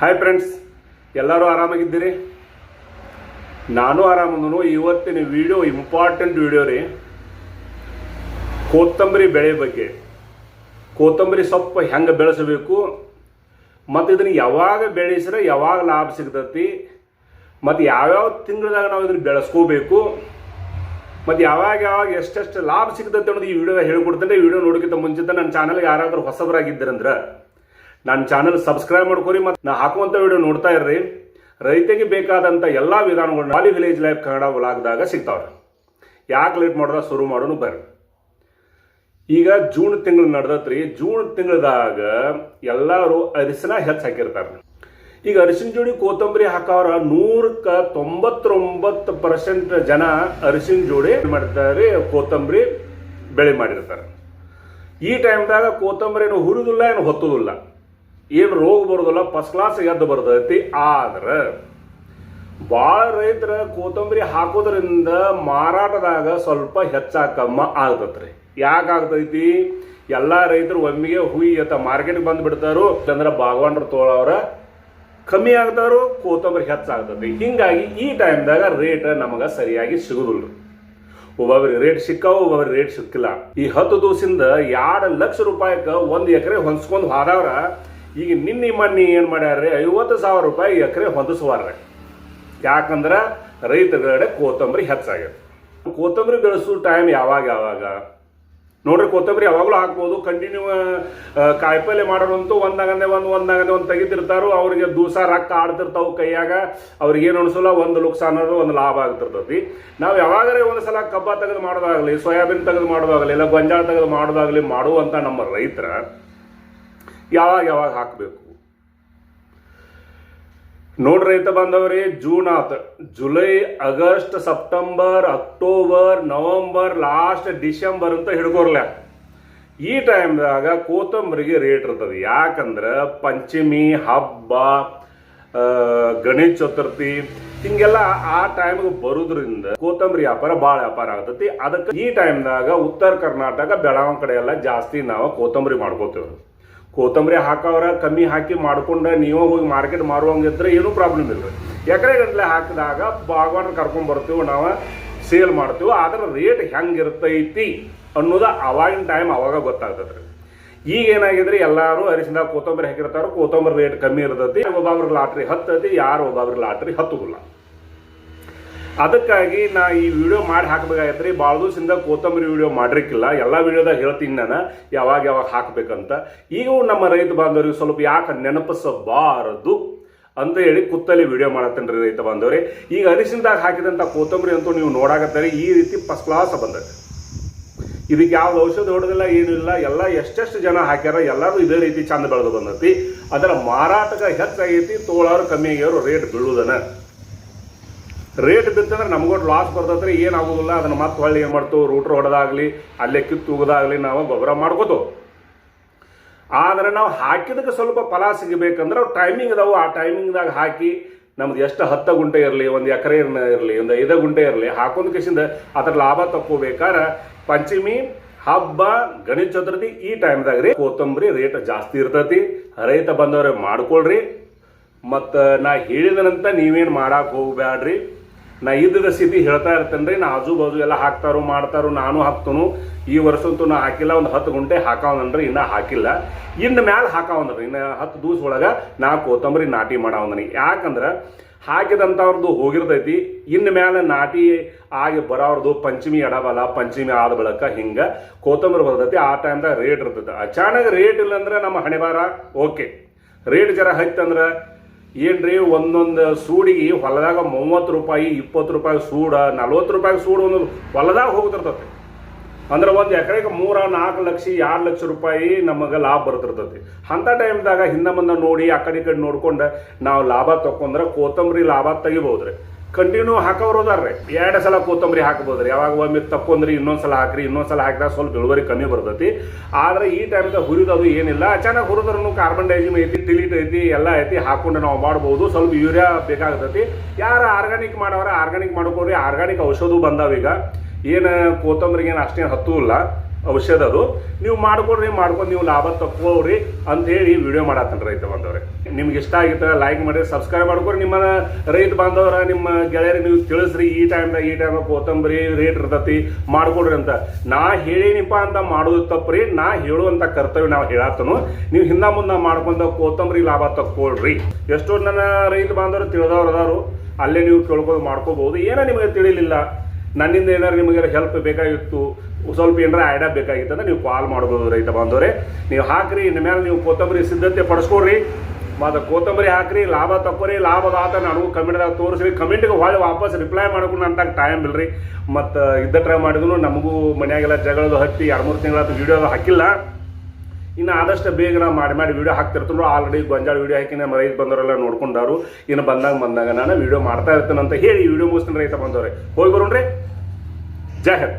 Friends ಎಲ್ಲರೂ ಆರಾಮಾಗಿದ್ದೀರಿ? ನಾನು ಆರಾಮದನು. ಇವತ್ತಿನ ವಿಡಿಯೋ ಇಂಪಾರ್ಟೆಂಟ್ ವಿಡಿಯೋ ರೀ. ಕೊತ್ತಂಬರಿ ಬೆಳೆ ಬಗ್ಗೆ. ಕೊತ್ತಂಬರಿ ಸೊಪ್ಪು ಹೆಂಗೆ ಬೆಳೆಸಬೇಕು? ಮತ್ತು ಇದನ್ನು ಯಾವಾಗ ಬೆಳೆಸಿದ್ರೆ ಯಾವಾಗ ಲಾಭ ಸಿಗ್ತತಿ? ಮತ್ತು ಯಾವ್ಯಾವ ತಿಂಗಳದಾಗ ನಾವು ಇದನ್ನು ಬೆಳೆಸ್ಕೋಬೇಕು? ಮತ್ತು ಯಾವಾಗ ಯಾವಾಗ ಎಷ್ಟೆಷ್ಟು ಲಾಭ ಸಿಗ್ತೈತೆ ಅನ್ನೋದು ಈ ವಿಡಿಯೋ ಹೇಳ್ಕೊಡ್ತೇನೆ. ವಿಡಿಯೋ ನೋಡೋಕ್ಕಿಂತ ಮುಂಚಿತ ನನ್ನ ಚಾನಲ್ಗೆ ಯಾರಾದರೂ ಹೊಸಬರಾಗಿದ್ದೀರಂದ್ರೆ ನನ್ನ ಚಾನಲ್ ಸಬ್ಸ್ಕ್ರೈಬ್ ಮಾಡ್ಕೊರಿ ಮತ್ತು ನಾ ಹಾಕುವಂಥ ವಿಡಿಯೋ ನೋಡ್ತಾ ಇರ್ರಿ. ರೈತಿಗೆ ಬೇಕಾದಂಥ ಎಲ್ಲ ವಿಧಾನಗಳು ವಾಲಿ ವಿಲೇಜ್ ಲೈಫ್ ಕನ್ನಡ ವ್ಲಾಗ್ದಾಗ ಸಿಗ್ತಾವ್ರಿ. ಯಾಕೆ ಲೇಟ್ ಮಾಡಿದ್ರೆ ಶುರು ಮಾಡೋನು ಬರ್ರಿ. ಈಗ ಜೂನ್ ತಿಂಗಳು ನಡೆದತ್ರಿ. ಜೂನ್ ತಿಂಗಳದಾಗ ಎಲ್ಲರೂ ಅರಿಶಿನ ಹೆಚ್ಚು ಹಾಕಿರ್ತಾರೆ ಈಗ ಅರಿಶಿನ ಜೋಡಿ ಕೊತ್ತಂಬರಿ ಹಾಕವ್ರ ನೂರಕ್ಕ ತೊಂಬತ್ತೊಂಬತ್ತು ಪರ್ಸೆಂಟ್ ಜನ ಅರಿಶಿನ ಜೋಡಿ ಮಾಡ್ತಾರೆ, ಕೊತ್ತಂಬರಿ ಬೆಳೆ ಮಾಡಿರ್ತಾರೆ. ಈ ಟೈಮ್ದಾಗ ಕೊತ್ತಂಬರಿ ಏನು ಹುರಿದಿಲ್ಲ ಏನು ಹೊತ್ತುದಿಲ್ಲ. ಏನು ರೋಗ ಬರೋದಿಲ್ಲ ಫಸ್ಟ್ ಕ್ಲಾಸ್ ಎದ್ದು ಬರ್ತೈತಿ. ಆದ್ರೆ ಭಾಳ ರೈತರ ಕೊತ್ತಂಬರಿ ಹಾಕೋದ್ರಿಂದ ಮಾರಾಟದಾಗ ಸ್ವಲ್ಪ ಹೆಚ್ಚಾಗ ಕಮ್ಮ ಆಗ್ತತ್ರಿ. ಯಾಕೆ ಆಗ್ತೈತಿ? ಎಲ್ಲ ರೈತರು ಒಮ್ಮೆಗೆ ಹುಯಿ ಅಂತ ಮಾರ್ಕೆಟ್ಗೆ ಬಂದು ಬಿಡ್ತಾರೋ. ಅಂದ್ರೆ ಬಾಗವಾನ್ರು ತೋಳವ್ರ ಕಮ್ಮಿ ಆಗ್ತಾರೋ, ಕೊತ್ತಂಬರಿ ಹೆಚ್ಚಾಗ್ತದೆ ಹಿಂಗಾಗಿ ಈ ಟೈಮ್ದಾಗ ರೇಟ್ ನಮಗೆ ಸರಿಯಾಗಿ ಸಿಗುದಿಲ್ಲ ಒಬ್ಬೊಬ್ರಿಗೆ ರೇಟ್ ಸಿಕ್ಕಾವ, ಒಬ್ಬೊಬ್ರಿಗೆ ರೇಟ್ ಸಿಕ್ಕಿಲ್ಲ. ಈ ಹತ್ತು ದಿವಸದಿಂದ ಎರಡು ಲಕ್ಷ ರೂಪಾಯಿಗೆ ಒಂದು ಎಕರೆ ಹೊಂದ್ಸ್ಕೊಂಡು ಹೋದವ್ರ ಈಗ ನಿನ್ನೆ ಮೊನ್ನೆ ಏನು ಮಾಡ್ಯಾರ್ರಿ? ಐವತ್ತು ಸಾವಿರ ರೂಪಾಯಿ ಎಕರೆ ಹೊಂದಿಸುವಾರ್ರಿ. ಯಾಕಂದ್ರೆ ರೈತರ ಕಡೆ ಕೊತ್ತಂಬರಿ ಹೆಚ್ಚಾಗ್ಯದ ಕೊತ್ತಂಬರಿ ಬೆಳೆಸೋ ಟೈಮ್ ಯಾವಾಗ ಯಾವಾಗ? ನೋಡ್ರಿ, ಕೊತ್ತಂಬರಿ ಯಾವಾಗಲೂ ಹಾಕ್ಬೋದು. ಕಂಟಿನ್ಯೂ ಕಾಯಿಪಲ್ಲೆ ಮಾಡೋರಂತೂ ಒಂದಾಗಂದೆ ಒಂದು ಒಂದಾಗಂದೆ ಒಂದು ತೆಗಿತಿರ್ತಾರೋ. ಅವ್ರಿಗೆ ದೂಸ ರಕ್ತ ಆಡ್ತಿರ್ತಾವೆ ಕೈಯಾಗ. ಅವ್ರಿಗೆ ಏನು ಅನ್ಸಲ್ಲ, ಒಂದು ಲುಕ್ಸಾನ್ ಒಂದು ಲಾಭ ಆಗ್ತಿರ್ತೈತಿ. ನಾವು ಯಾವಾಗಾರೆ ಒಂದು ಸಲ ಕಬ್ಬ ತೆಗೆದು ಮಾಡೋದಾಗಲಿ, ಸೋಯಾಬೀನ್ ತೆಗೆದು ಮಾಡೋದಾಗಲಿ, ಇಲ್ಲ ಗೊಂಜಾಳ ತೆಗೆದು ಮಾಡೋದಾಗಲಿ ಮಾಡುವಂಥ ನಮ್ಮ ರೈತರ ಯಾವಾಗ ಯಾವಾಗ ಹಾಕಬೇಕು? ನೋಡ್ರಿ ರೈತ ಬಾಂಧವ್ರಿ ಜೂನ್ ಆತ, July, August, September, October, November, last December ಅಂತ ಹಿಡ್ಕೊರ್ಲ. ಈ ಟೈಮ್ದಾಗ ಕೋತಂಬರಿಗೆ ರೇಟ್ ಇರ್ತದೆ. ಯಾಕಂದ್ರೆ ಪಂಚಮಿ, ಹಬ್ಬ ಗಣೇಶ ಚತುರ್ಥಿ, ಹಿಂಗೆಲ್ಲ ಆ ಟೈಮ್ಗೆ ಬರೋದ್ರಿಂದ ಕೋತಂಬರಿ ವ್ಯಾಪಾರ ಭಾಳ ವ್ಯಾಪಾರ ಆಗ್ತೈತಿ. ಅದಕ್ಕೆ ಈ ಟೈಮ್ದಾಗ ಉತ್ತರ ಕರ್ನಾಟಕ ಬೆಳಗಾವಿ ಕಡೆ ಎಲ್ಲ ಜಾಸ್ತಿ ನಾವು ಕೋತಂಬರಿ ಮಾಡ್ಕೋತೇವೆ ಕೊತ್ತಂಬರಿ ಹಾಕವ್ರ, ಕಮ್ಮಿ ಹಾಕಿ ಮಾಡ್ಕೊಂಡು ನೀವು ಹೋಗಿ ಮಾರ್ಕೆಟ್ ಮಾರುವಂಗಿದ್ರೆ ಏನೂ ಪ್ರಾಬ್ಲಮ್ ಇಲ್ಲ ಎಕರೆ ಗಂಟಲೆ ಹಾಕಿದಾಗ ಬಾಗವಾನ ಕರ್ಕೊಂಡ್ ಬರ್ತೀವಿ, ನಾವು ಸೇಲ್ ಮಾಡ್ತೀವಿ ಅದರ ರೇಟ್ ಹೆಂಗಿರ್ತೈತಿ ಅನ್ನೋದು ಅವಾಗಿನ ಟೈಮ್ ಅವಾಗ ಗೊತ್ತಾಗ್ತದೆ ರೀ ಈಗ ಏನಾಗಿದ್ರೆ, ಎಲ್ಲರೂ ಅರಿಶಿನ ಕೊತ್ತಂಬರಿ ಹಾಕಿರ್ತಾರೋ, ಕೊತ್ತಂಬರಿ ರೇಟ್ ಕಮ್ಮಿ ಇರ್ತೈತಿ ಒಬ್ಬೊಬ್ರಿಗೆ ಲಾಟ್ರಿ ಹತ್ತೈತಿ, ಯಾರು ಒಬ್ಬೊಬ್ರಿಗೆ ಲಾಟ್ರಿ ಹತ್ತುದಿಲ್ಲ. ಅದಕ್ಕಾಗಿ ನಾ ಈ ವಿಡಿಯೋ ಮಾಡಿ ಹಾಕಬೇಕಾಗೈತ್ರಿ ಭಾಳ ದಿವಸದಿಂದ ಕೊತ್ತಂಬರಿ ವಿಡಿಯೋ ಮಾಡಿರಿಕ್ಕಿಲ್ಲ ಎಲ್ಲ ವಿಡಿಯೋದಾಗ ಹೇಳ್ತೀನಿ ನಾನು. ಯಾವಾಗ ಯಾವಾಗ ಹಾಕಬೇಕಂತ. ಈಗ ನಮ್ಮ ರೈತ ಬಾಂಧವರಿಗೆ ಸ್ವಲ್ಪ ಯಾಕೆ ನೆನಪಿಸಬಾರದು ಅಂತ ಹೇಳಿ ಕುತ್ತಲ್ಲಿ ವಿಡಿಯೋ ಮಾಡತ್ತೇನ್ರಿ ರೈತ ಬಾಂಧವ್ರಿ. ಈಗ ಅರಿಶಿನದಾಗ ಹಾಕಿದಂಥ ಕೊತ್ತಂಬರಿ ಅಂತೂ ನೀವು ನೋಡಾಕತ್ತಾರೆ. ಈ ರೀತಿ ಫಸ್ಟ್ ಕ್ಲಾಸ್ ಬಂದೈತೆ. ಇದಕ್ಕೆ ಯಾವ್ದು ಔಷಧ ಹೊಡೆದಿಲ್ಲ ಏನಿಲ್ಲ ಎಲ್ಲ ಎಷ್ಟೆಷ್ಟು ಜನ ಹಾಕ್ಯಾರ, ಎಲ್ಲರೂ ಇದೇ ರೀತಿ ಚಂದ ಬೆಳೆದು ಬಂದೈತಿ. ಅದರ ಮಾರಾಟಕ ಹೆಚ್ಚಾಗೈತಿ, ತೋಳಾರು ಕಮ್ಮಿ ಆಗ್ಯಾರು ರೇಟ್ ಬೀಳುದನ. ರೇಟ್ ಬಿತ್ತಂದ್ರೆ ನಮ್ಗೊಟ್ಟು ಲಾಸ್ ಬರ್ತೈತ್ರಿ, ಏನಾಗೋದಿಲ್ಲ, ಅದನ್ನ ಮತ್ತೆ ಹೊಳ್ಳಿ ಏನು ಮಾಡ್ತು ರೂಟ್ರ್ ಹೊಡೆದಾಗಲಿ, ಅಲ್ಲೇ ಕಿತ್ತು ಉಗದಾಗಲಿ ನಾವು ಗೊಬ್ಬರ ಮಾಡ್ಕೋತು. ಆದ್ರೆ ನಾವು ಹಾಕಿದಕ್ಕೆ ಸ್ವಲ್ಪ ಫಲ ಸಿಗಬೇಕಂದ್ರೆ ಅವು ಟೈಮಿಂಗ್ ಅದಾವು. ಆ ಟೈಮಿಂಗ್ದಾಗ ಹಾಕಿ ನಮ್ದು ಎಷ್ಟು ಹತ್ತು ಗುಂಟೆ ಇರಲಿ, ಒಂದು ಎಕರೆ ಇರಲಿ, ಒಂದು ಐದು ಗುಂಟೆ ಇರಲಿ ಹಾಕೊಂಡ್ ಕಿಸಿಂದ ಅದ್ರ ಲಾಭ ತಕ್ಕೋಬೇಕಾದ್ರೆ ಪಂಚಮಿ, ಹಬ್ಬ, ಗಣೇಶ ಚತುರ್ಥಿ ಈ ಟೈಮ್ದಾಗ ರೀ ಕೊತ್ತಂಬರಿ ರೇಟ್ ಜಾಸ್ತಿ ಇರ್ತೈತಿ. ರೈತ ಬಂದವ್ರೆ ಮಾಡ್ಕೊಳ್ರಿ. ಮತ್ತು ನಾ ಹೇಳಿದನಂತ ನೀವೇನು ಮಾಡಕ್ಕೆ ಹೋಗ್ಬ್ಯಾಡ್ರಿ. ನಾ ಇದ್ದ ಸ್ಥಿತಿ ಹೇಳ್ತಾ ಇರ್ತೇನೆ ರೀ ನಾ ಆಜು ಬಾಜು ಎಲ್ಲ ಹಾಕ್ತಾರೋ, ಮಾಡ್ತಾರೋ, ನಾನು ಹಾಕ್ತನು. ಈ ವರ್ಷಂತೂ ನಾ ಹಾಕಿಲ್ಲ, ಒಂದು ಹತ್ತು ಗುಂಟೆ ಹಾಕಾವನ್ರಿ ಇನ್ನೂ ಹಾಕಿಲ್ಲ. ಇನ್ನು ಮ್ಯಾಲ ಹಾಕಾವನ್ರಿ ಇನ್ನು ಹತ್ತು ದಿವಸ ಒಳಗೆ ನಾ ಕೊತ್ತಂಬರಿ ನಾಟಿ ಮಾಡಾವನ್ರಿ ಯಾಕಂದ್ರೆ ಹಾಕಿದಂಥವ್ರದ್ದು ಹೋಗಿರ್ತೈತಿ ಇನ್ನು ಮ್ಯಾಲೆ ನಾಟಿ ಆಗಿ ಬರೋರ್ದು ಪಂಚಮಿ ಎಡಬಲ ಪಂಚಮಿ ಆದ ಬಳಕ ಹಿಂಗೆ ಕೊತ್ತಂಬರಿ ಬರ್ತೈತಿ, ಆ ಟೈಮ್ದಾಗ ರೇಟ್ ಇರ್ತೈತಿ. ಅಚಾನಕ್ ರೇಟ್ ಇಲ್ಲಂದ್ರೆ ನಮ್ಮ ಹಣೆಬಾರ, ಓಕೆ. ರೇಟ್ ಜರ ಹೈತಂದ್ರೆ ಏನ್ರಿ, ಒಂದೊಂದು ಸೂಡಿಗೆ ಹೊಲದಾಗ ಮೂವತ್ತು ರೂಪಾಯಿ, ಇಪ್ಪತ್ತು ರೂಪಾಯಿ ಸೂಡ, ನಲ್ವತ್ತು ರೂಪಾಯಿ ಸೂಡು ಒಂದು ಹೊಲದಾಗ ಹೋಗ್ತಿರ್ತತಿ. ಅಂದ್ರೆ ಒಂದು ಎಕರೆಗೆ ಮೂರ, ನಾಲ್ಕು ಲಕ್ಷ ಎರಡು ಲಕ್ಷ ರೂಪಾಯಿ ನಮಗೆ ಲಾಭ ಬರ್ತಿರ್ತೈತಿ. ಅಂಥ ಟೈಮ್ದಾಗ ಹಿಂದೆ ಮುಂದೆ ನೋಡಿ, ಆ ಕಡೆ ಈ ಕಡೆ ನೋಡ್ಕೊಂಡು ನಾವು ಲಾಭ ತಕೊಂಡ್ರೆ ಕೊತ್ತಂಬರಿ ಲಾಭ ತೆಗಿಬೋದ್ರಿ ಕಂಟಿನ್ಯೂ ಹಾಕೋರು ಅದಾರ್ರಿ ಎರಡು ಸಲ ಕೊತ್ತಂಬರಿ ಹಾಕ್ಬೋದ್ರಿ ಯಾವಾಗ ಒಮ್ಮೆ ತಕ್ಕೊಂಡ್ರಿ ಇನ್ನೊಂದು ಸಲ ಹಾಕ್ರಿ, ಇನ್ನೊಂದು ಸಲ ಹಾಕಿದಾಗ ಸ್ವಲ್ಪ ಇಳುವರಿ ಕಮ್ಮಿ ಬರ್ತೈತಿ. ಆದ್ರೆ ಈ ಟೈಮ್ದಾಗ ಹುರಿದದು ಏನಿಲ್ಲ. ಅಚಾನಕ್ ಹುರಿದ್ರೂ ಕಾರ್ಬನ್ ಡೈಜಿಮ್ ಐತಿ ಟಿಲಿಟ್ ಐತಿ, ಎಲ್ಲ ಐತಿ ಹಾಕೊಂಡು ನಾವು ಮಾಡ್ಬೋದು. ಸ್ವಲ್ಪ ಯೂರಿಯಾ ಬೇಕಾಗ್ತೈತಿ. ಯಾರು ಆರ್ಗಾನಿಕ್ ಮಾಡೋರ ಆರ್ಗಾನಿಕ್ ಮಾಡ್ಕೋರಿ ಆರ್ಗಾನಿಕ್ ಔಷಧ ಬಂದಾವ ಈಗ. ಏನು ಕೊತ್ತಂಬರಿಗೆ ಏನು ಅಷ್ಟೇನು ಹತ್ತೂ ಇಲ್ಲ. ಔಷಧ ಅದು ನೀವು ಮಾಡ್ಕೊಡ್ರಿ ಮಾಡ್ಕೊಂಡು ನೀವು ಲಾಭ ತಕ್ಕೋರಿ ಅಂತ ಹೇಳಿ ವಿಡಿಯೋ ಮಾಡತ್ತೇನೆ ರೈತ ಬಾಂಧವ್ರೆ ನಿಮ್ಗೆ ಇಷ್ಟ ಆಗಿತ್ತು ಲೈಕ್ ಮಾಡಿ ಸಬ್ಸ್ಕ್ರೈಬ್ ಮಾಡ್ಕೊರಿ. ನಿಮ್ಮ ರೈತ ಬಾಂಧವರ, ನಿಮ್ಮ ಗೆಳೆಯರಿಗೆ ನೀವು ತಿಳಿಸ್ರಿ, ಈ ಟೈಮ್ದಾಗ ಈ ಟೈಮ್ ಕೊತ್ತಂಬರಿ ರೇಟ್ ಇರ್ತತಿ, ಮಾಡ್ಕೊಡ್ರಿ ಅಂತ. ನಾ ಹೇಳಿನಿಪ್ಪ ಅಂತ ಮಾಡೋದು ತಪ್ಪ್ರಿ, ನಾ ಹೇಳುವಂತ ಕರ್ತವ್ಯ ನಾವು ಹೇಳತ್ತನು ನೀವು ಹಿಂದ ಮುಂದೆ ಮಾಡ್ಕೊಂಡ ಕೊತ್ತಂಬರಿ ಲಾಭ ತಕ್ಕೊಳ್ರಿ ಎಷ್ಟೋ ನನ್ನ ರೈತ ಬಾಂಧವರು ತಿಳಿದವ್ರು ಅದಾರು. ಅಲ್ಲೇ ನೀವು ಕೇಳ್ಕೊಂಡು ಮಾಡ್ಕೋಬಹುದು ಏನೋ ನಿಮಗೆ ತಿಳಿಲಿಲ್ಲ. ನನ್ನಿಂದ ಏನಾರು ನಿಮಗೆ ಹೆಲ್ಪ್ ಬೇಕಾಗಿತ್ತು, ಸ್ವಲ್ಪ ಏನಾರ ಐಡಿಯಾ ಬೇಕಾಗಿತ್ತು ಅಂದ್ರೆ ನೀವು ಕಾಲ್ ಮಾಡ್ಬೋದು ರೈತ ಬಾಂಧವರೇ. ನೀವು ಹಾಕ್ರಿ ಇನ್ನು ಮೇಲೆ ನೀವು ಕೊತ್ತಂಬರಿ ಸಿದ್ಧತೆ ಪಡಿಸ್ಕೊಡ್ರಿ. ಮತ್ತು ಕೊತ್ತಂಬರಿ ಹಾಕ್ರಿ, ಲಾಭ ತಕ್ಕೋರಿ ಲಾಭದ ಆತ ನನಗೂ ಕಮೆಂಟ್ದಾಗ ತೋರಿಸ್ರಿ. ಕಮೆಂಟ್ಗೆ ಹೊಳ್ಳಿ ವಾಪಸ್ ರಿಪ್ಲೈ ಮಾಡ್ಕೊಂಡು ಅಂತಾಗ ಟೈಮ್ ಇಲ್ರಿ. ಮತ್ತು ಇದ್ದ ಟ್ರೈ ಮಾಡಿದ್ರು ನಮಗೂ ಮನೆಯಾಗೆಲ್ಲ ಜಗಳದು ಹತ್ತಿ ಎರಡು ಮೂರು ತಿಂಗಳ ವಿಡಿಯೋ ಹಾಕಿಲ್ಲ. ಇನ್ನು ಆದಷ್ಟು ಬೇಗ ನಾ ಮಾಡಿ ಮಾಡಿ ವೀಡಿಯೋ ಹಾಕ್ತಿರ್ತಂದ್ರು ಆಲ್ರೆಡಿ ಗೊಂಜಾಳ ವೀಡಿಯೋ ಹಾಕಿ ನಮ್ಮ ರೈತ ಬಂದವರೆಲ್ಲ ನೋಡ್ಕೊಂಡಾರು. ಇನ್ನು ಬಂದಾಗ ಬಂದಾಗ ನಾನು ವೀಡಿಯೋ ಮಾಡ್ತಾ ಇರ್ತೇನೆ ಅಂತ ಹೇಳಿ ವಿಡಿಯೋ ಮುಗಿಸ್ತೀನಿ ರೈತ ಬಂದವ್ರೆ ಹೋಗಿ ಬರೋಣ್ರಿ. ಜೈ ಹಿಂದ್